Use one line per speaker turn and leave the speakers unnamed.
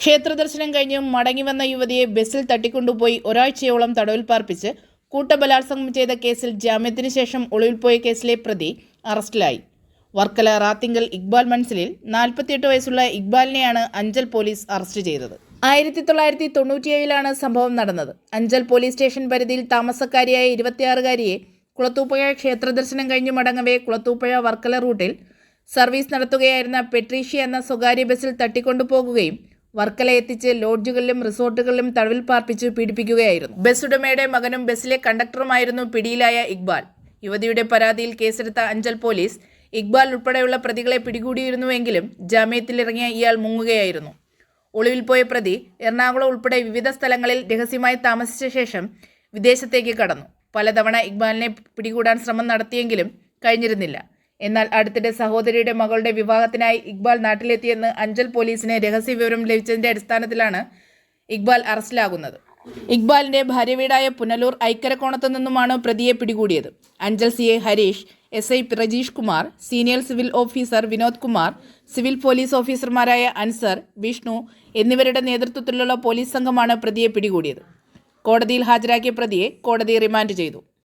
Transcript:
ക്ഷേത്രദർശനം കഴിഞ്ഞ് മടങ്ങി വന്ന യുവതിയെ ബസ്സിൽ തട്ടിക്കൊണ്ടുപോയി ഒരാഴ്ചയോളം തടവിൽ പാർപ്പിച്ച് കൂട്ടബലാത്സംഗം ചെയ്ത കേസിൽ ജാമ്യത്തിന് ശേഷം ഒളിവിൽ പോയ കേസിലെ പ്രതി അറസ്റ്റിലായി. വർക്കല റാത്തിങ്കൽ ഇക്ബാൽ മൻസിലിൽ നാൽപ്പത്തിയെട്ട് വയസ്സുള്ള ഇക്ബാലിനെയാണ് അഞ്ചൽ പോലീസ് അറസ്റ്റ് ചെയ്തത്. ആയിരത്തി തൊള്ളായിരത്തി തൊണ്ണൂറ്റിയേഴിലാണ് സംഭവം നടന്നത്. അഞ്ചൽ പോലീസ് സ്റ്റേഷൻ പരിധിയിൽ താമസക്കാരിയായ ഇരുപത്തിയാറുകാരിയെ കുളത്തൂപ്പുഴ ക്ഷേത്രദർശനം കഴിഞ്ഞു മടങ്ങവേ കുളത്തൂപ്പുഴ വർക്കല റൂട്ടിൽ സർവീസ് നടത്തുകയായിരുന്ന പെട്രീഷ്യ എന്ന സ്വകാര്യ ബസ്സിൽ തട്ടിക്കൊണ്ടുപോകുകയും വർക്കല എത്തിച്ച് ലോഡ്ജുകളിലും റിസോർട്ടുകളിലും തഴവിൽ പാർപ്പിച്ച് പീഡിപ്പിക്കുകയായിരുന്നു. ബസ് ഉടമയുടെ മകനും ബസ്സിലെ കണ്ടക്ടറുമായിരുന്നു പിടിയിലായ ഇക്ബാൽ. യുവതിയുടെ പരാതിയിൽ കേസെടുത്ത അഞ്ചൽ പോലീസ് ഇക്ബാൽ ഉൾപ്പെടെയുള്ള പ്രതികളെ പിടികൂടിയിരുന്നുവെങ്കിലും ജാമ്യത്തിലിറങ്ങിയ ഇയാൾ മുങ്ങുകയായിരുന്നു. ഒളിവിൽ പോയ പ്രതി എറണാകുളം ഉൾപ്പെടെ വിവിധ സ്ഥലങ്ങളിൽ രഹസ്യമായി താമസിച്ച ശേഷം വിദേശത്തേക്ക് കടന്നു. പലതവണ ഇക്ബാലിനെ പിടികൂടാൻ ശ്രമം നടത്തിയെങ്കിലും കഴിഞ്ഞിരുന്നില്ല. എന്നാൽ അടുത്തിടെ സഹോദരിയുടെ മകളുടെ വിവാഹത്തിനായി ഇക്ബാൽ നാട്ടിലെത്തിയെന്ന് അഞ്ചൽ പോലീസിന് രഹസ്യ വിവരം ലഭിച്ചതിന്റെ അടിസ്ഥാനത്തിലാണ് ഇക്ബാൽ അറസ്റ്റിലാകുന്നത്. ഇക്ബാലിന്റെ ഭാര്യ വീടായ പുനലൂർ ഐക്കരക്കോണത്തു നിന്നുമാണ് പ്രതിയെ പിടികൂടിയത്. Anchal C A Hareesh S I Prajeesh Kumar senior civil officer Vinod Kumar civil police ഓഫീസർമാരായ അൻസർ വിഷ്ണു എന്നിവരുടെ നേതൃത്വത്തിലുള്ള പോലീസ് സംഘമാണ് പ്രതിയെ പിടികൂടിയത്. കോടതിയിൽ ഹാജരാക്കിയ പ്രതിയെ കോടതി റിമാൻഡ് ചെയ്തു.